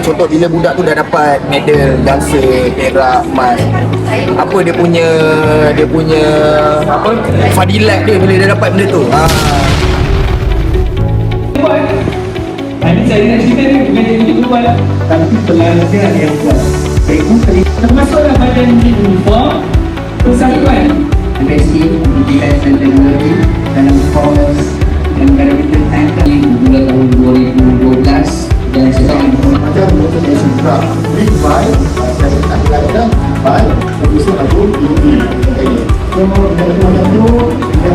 contoh bila budak tu dah dapat medal dansa perak emas apa dia punya dia punya apa fadilat dia bila dia dapat benda tu? Ha. Ini saya nak cerita ni bukan jadi itu buat Tapi pelajaran yang buat Cikgu tadi Termasuklah badan di uniform. Persatuan MSc Pendidikan dan Teknologi Dalam kira by producer lagu ini okay. so dari macam tu dia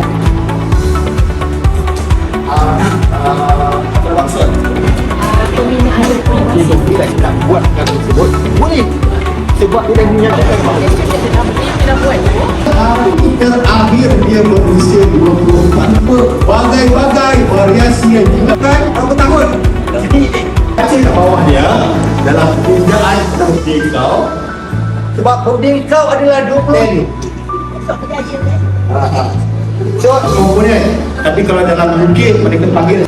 apa maksud untuk kita nak buat lagu tersebut boleh sebab dia dah menyatakan bahawa Hari terakhir dia berusia 20 tanpa bagai-bagai variasi yang digunakan berapa tahun? Jadi kasih kat bawah dia dalam pujaan birthday kau sebab birthday kau adalah 20 Ha, ha. So, komponen Tapi kalau dalam UK mereka panggil.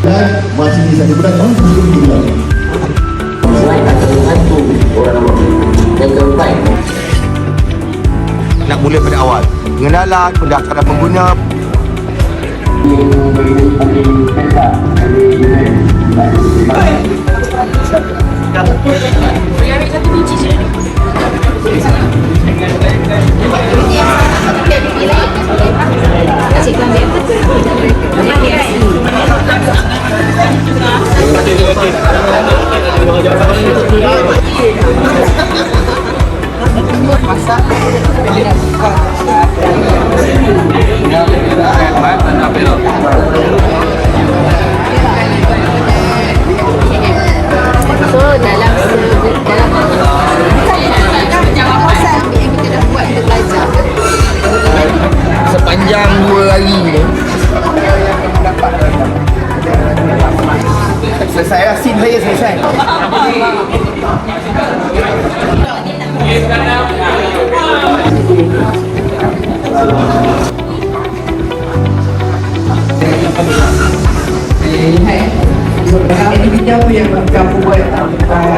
Dan masih bisa dibuat Orang belum dibuat Selain kata hantu orang Yang keempat Nak mula pada awal. Pengenalan, pendaftaran pengguna. Kasih So dalam dalam kawasan yang kita dah buat untuk belajar sepanjang dua hari ni Selesai lah, scene saya selesai Aktiviti apa yang kamu buat uh, sepanjang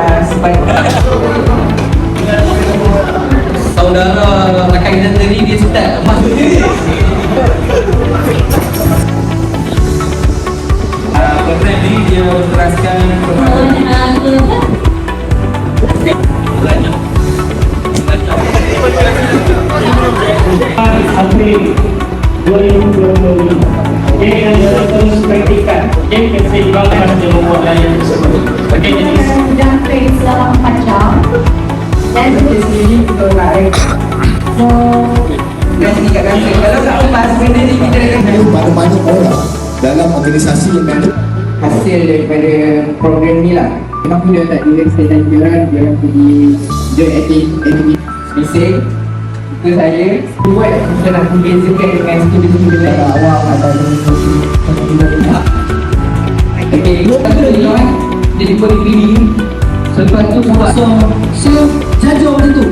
praktikan Okey, keseimbangan pada membuat layar tersebut. Okey, jadi jumping selama 4 jam. Dan sendiri kita nak rekod So, dan tingkatkan Kalau tak lepas, benda ni kita akan Ada mana-mana orang dalam organisasi yang ada hasil daripada program ni lah. Kenapa dia tak direct saya dan jiran Dia orang pergi join aktiviti Bising Itu saya. Buat kita nak membezakan dengan student-student lain awam atau dengan Lagi kawan Dia jumpa di PD Selepas tu buat So, so jaja macam tu.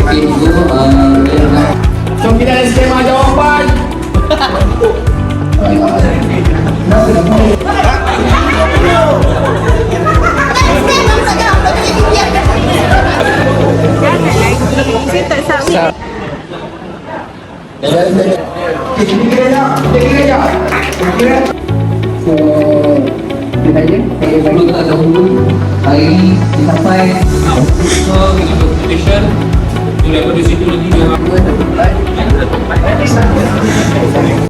Okay, so uh, So kita ada skema jawapan. Kita kira je, kita kira je Kita kira So Kita tanya Saya bagi tak dahulu Hari ni Dia sampai So, dengan competition, tu level di situ lagi dia Dua satu empat